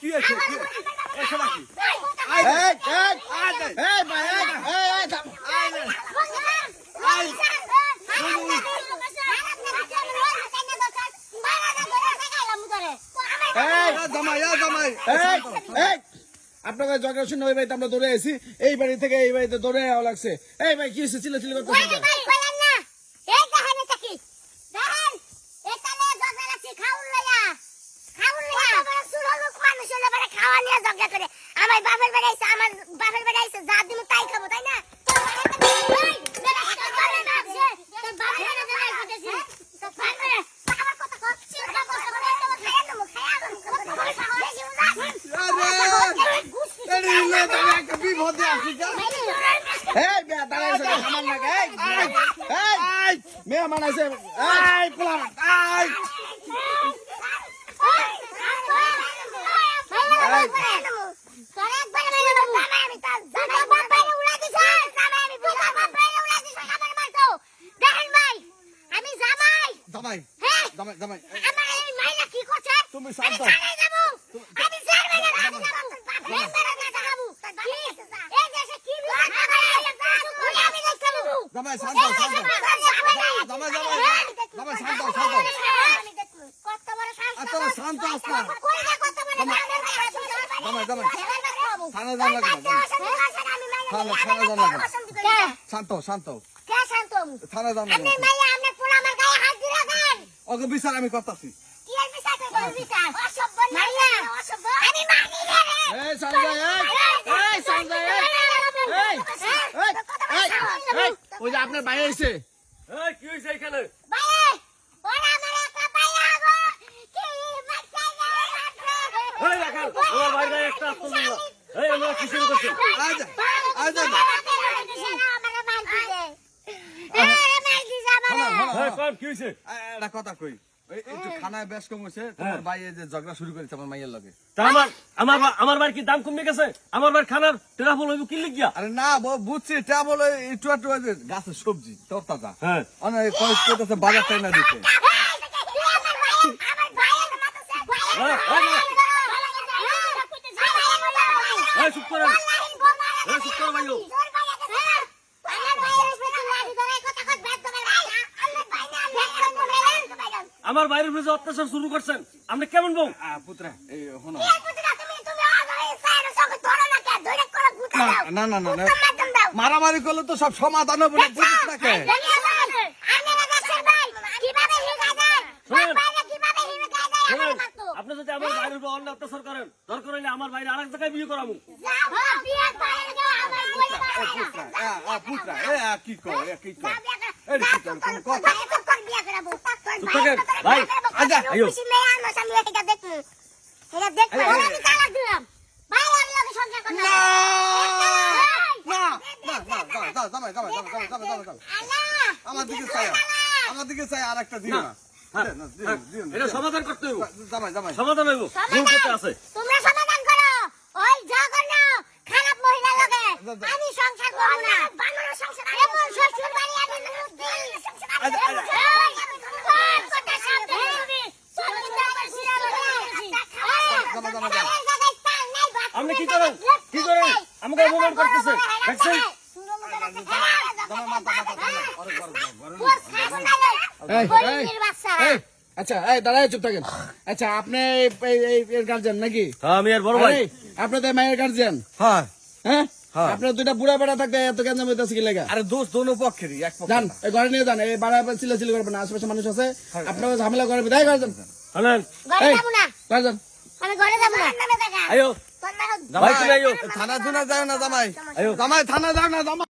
কি হয়েছে কি হয়েছে? এ, শোনা কি? এই, এই, এই, ভাই, এই, এই, এই, থাম। এই, জামাই জামাই এই, এই, আপনাকে ঝগড়া শুনে ওই বাড়িতে আমরা দৌড়ে আসি এই বাড়ি থেকে এই বাড়িতে দৌড়ে যাওয়া লাগছে। এই ভাই কি হয়েছে চিল্লা চিল্লি করতে? আমার বাপের বাড়ি আইছে আমার বাপের বাড়ি আইছে যা দিমু তাই খাব তাই না আরে এরে ইলে তুমি একটা বিপদে এই দাঁড়ায় আছে লাগে। এই এই, মেয়ে মানাইছে এই পোলা এই আমি জামাই জামাই আমার তুমি আমি শান্ত থানায় যাব আমি চার মাইনা রাতে যাব এই মেরে কাছে যাব কি এই দেশে কি বিপদ হবে আমি দেখতে যাব জামাই শান্ত শান্ত জামাই জামাই জামাই শান্ত শান্ত আচ্ছা, শান্ত আস না। কত বড় জামাই, জামাই। থানা যাওয়া লাগবে না, জামাই। থানা থানা যাওয়া লাগবে। শান্ত শান্ত কে শান্ত থানা লাগবে। ওকে বিচার আমি করতেছি। আমি মানি রে এই সঞ্জয় এই এই সঞ্জয় এই এই এই এই এই ওই যে আপনার ভাই আইছে এই কি হয়েছে এখানে? ভাই ওরা আমার একটা মাইয়া গো কি বাচ্চা এই রাখাল আমার বাইরে একটা আত্ম দিলাম এই আমরা কি শুরু করছি আজ আজ হ্যাঁ কি একটা কথা কই। খানায় বেশ কম হয়েছে তোমার ভাই যে ঝগড়া শুরু করেছে আমার মাইয়ের লগে। আমার আমার আমার বাড়ি কি দাম কমে গেছে? আমার বাড়ি খানার টেরাফল হইব কি লিখিয়া? আরে না বুঝছি টা একটু একটু ওই সবজি তোর তাজা হ্যাঁ। অনেক কয়েক করতেছে বাজার টাই না দিতে। চুপ করেন চুপ করো ভাইও। আমার বাইরের ফেসে অত্যাচার শুরু করছেন। আপনি কেমন বউ? পুত্রা এই হনো না না না না মারামারি করলে তো সব সমাধান হবে না বুঝিস না কে আপনি যদি আমার বাইরের উপর অন্য অত্যাচার করেন দরকার হইলে আমার বাইরে আরেক জায়গায় বিয়ে করাবো। এ পুত্রা কি কর কি কর? এই কি কর কোন কথা ভাই, আজা, জামাই আমার দিকে চাই আমার দিকে চাই আর একটা দিও না হ্যাঁ, হ্যাঁ, এটা সমাধান করতে হইব জামাই জামাই সমাধান হইব ভুল করতে আছে তোমরা সমাধান করো ওই জঘন্য খারাপ মহিলা লগে আমি সংসার করব না বানর সংসার এমন শ্বশুর বাড়ি আমি মুক্তি আচ্ছা, আচ্ছা। কথা সামনে দিবি জামা, জামা, জামা। আপনি কি করেন? কি করেন? আমাকে অপমান করতেছে। দেখছেন? আচ্ছা এই দাঁড়ায় চুপ থাকেন। আচ্ছা আপনি এর নাকি? হ্যাঁ, আমি বড় ভাই। আপনাদের মায়ের হ্যাঁ। হ্যাঁ? হ্যাঁ। আপনার দুইটা বুড়া বেড়া থাকতে এত কেন হইতাছে কি লেগা? আরে দোষ দোনো পক্ষেরই এক পক্ষ যান এই ঘরে নিয়ে যান এই বাড়া চিল্লা চিল্লি করবেন না আশেপাশে মানুষ আছে। আপনাকে ঝামেলা করে বিদায় করে দেন ঘরে যাব না। করে দেন আমি ঘরে যাব না। আইও তোর মা ভাই তুমি আইও থানা থুনা যায় না জামাই। আইও জামাই থানা যাও না জামাই।